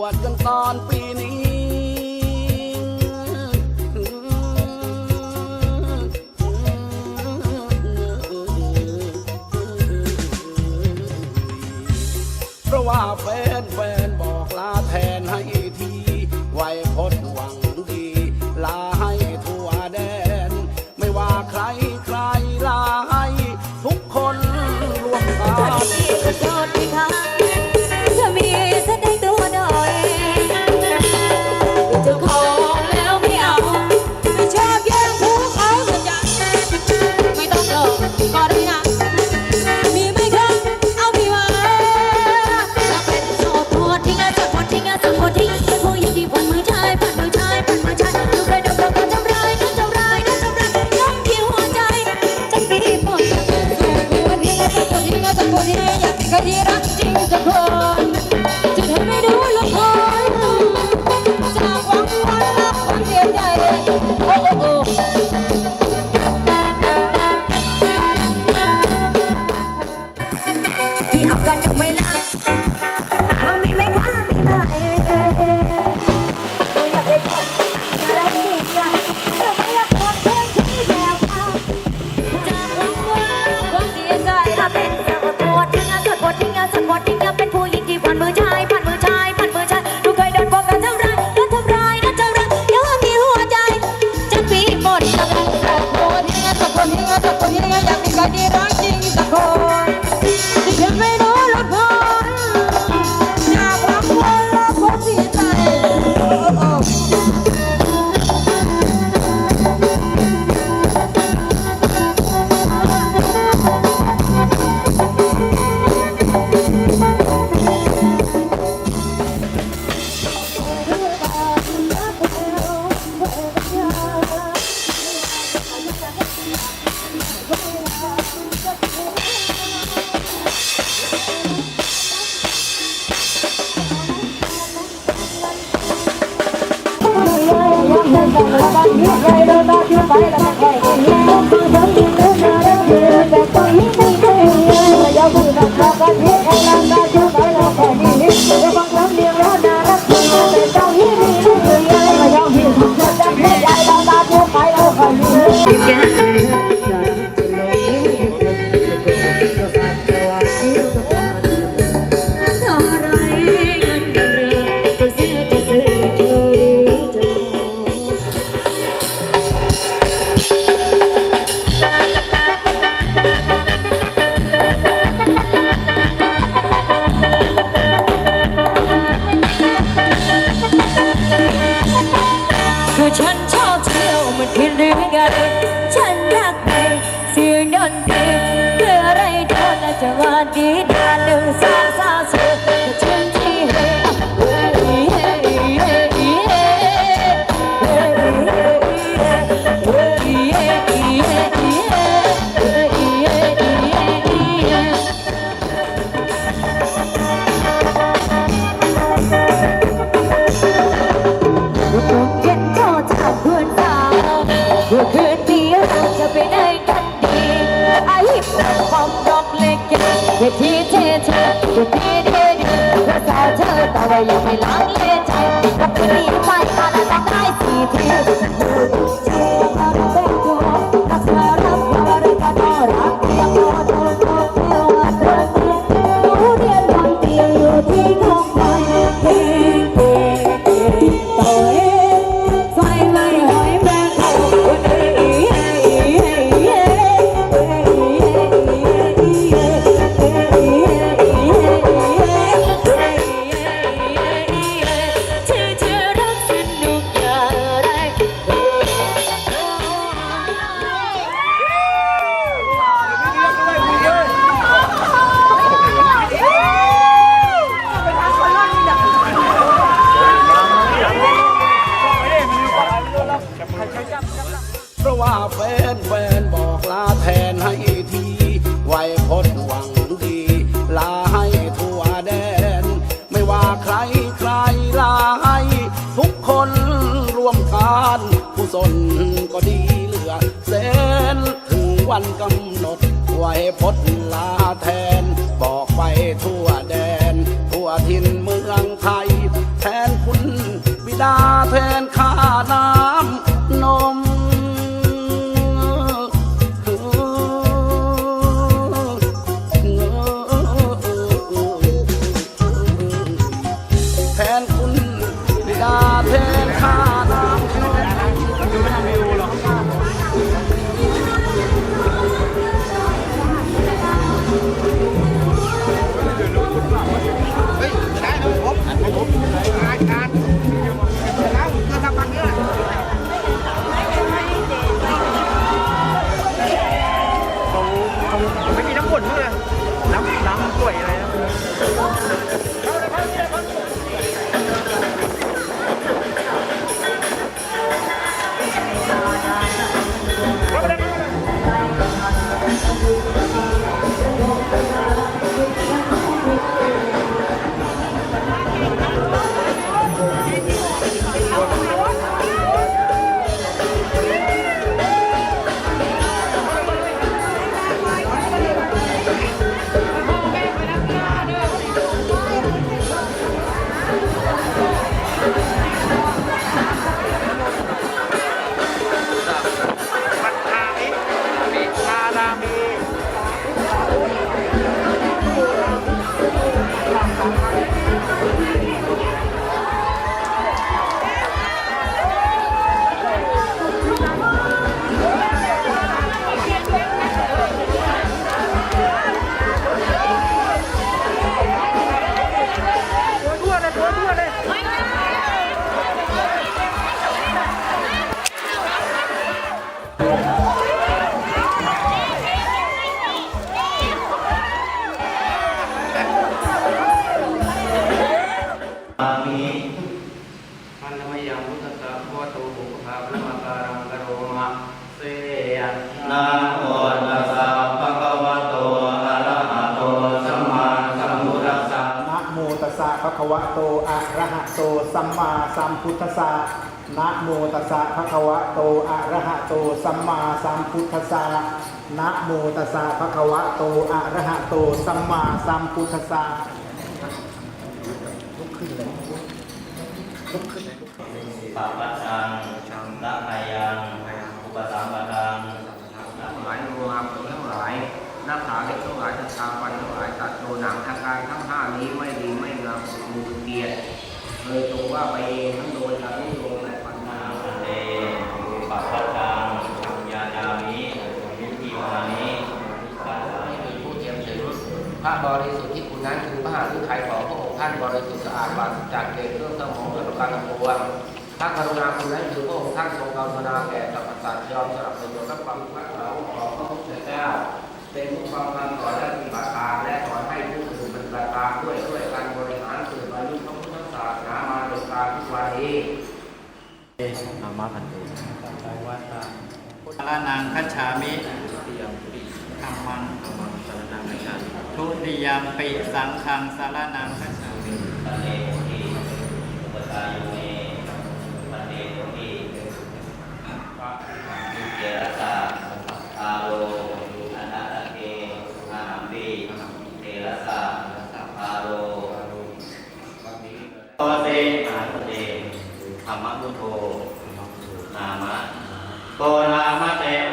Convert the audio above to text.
วดกันตอนปีนี้เพราะว่าแฟนแฟนบอกลาแทนให้ทีไว้พอ карьера, карьера, สะกดยิ่งแล้เป็นผู้หญิงที่ผ่านมือชายผ่านมือชายผ่านมือชายดูเคยโดนบอกกันเท่าไรกันเท่ารกัเท่าไรเดี๋ยวมีหัวใจจะปีหมด สะกดสะกดสะกดสะกดอยากมีใคร เด็กที่เทเธอเด็กที่เดียดเพราะสาวเธอแต่ว่ายังไม่ลังเลี้ยใจก็เป็นมีไฟตาแต่ต้องได้สีที ดลาแทน ภะคะวะโตอะระหะโตสัมมาสัมพุทธัสสะนะโมตัสสะภะคะวะโตอะระหะโตสัมมาสัมพุทธัสสะนะโมตัสสะภะคะวะโตอะระหะโตสัมมาสัมพุทธัสสะนะโมตัสสะภะ หน้าผาเล็กทั้งหลายตาตาฟันทั้งหลายตัดโลหนังอาการทั้งห้านี้ไม่ดีไม่งามมูเกียรติเลยตรงว่าไปเองทั้งโดยการนิยมและปัญหาเตปะปัจจังยาจามิยุติวานิปะทังไม่มีผู้เทียมถึงพระบริสุทธิ์ที่คุณนั้นคือพระหฤทัยของพระองค์ท่านบริสุทธิ์สะอาดปราศจากเกศเครื่องสมองและประการทั้งปวงพระกรุณาคุณนั้นคือพระองค์ท่านทรงกรุณาแก่สรรพสัตว์ยอมสละประโยชน์และความพัฒนาของพระพุทธเจ้า เป็นผู้ฟังคำสอนและปฏิบัติตามและสอนให้ผู้อื่นปฏิบัติตามด้วยด้วยการบริหารสืบอายุพระพุทธศาสนามาโดยการทุกวันนี้สารนังคัจฉามิธรรมังทุติยมปิสังฆังสารนังคัจฉามิ ปันเตโหติอุปสายุเมปันเตโหติเจรัสสะอาโลอนัตตเกอาหัมปีเทรัสสะอาโลโตเตอาตุเตธรร มามามะเตโอ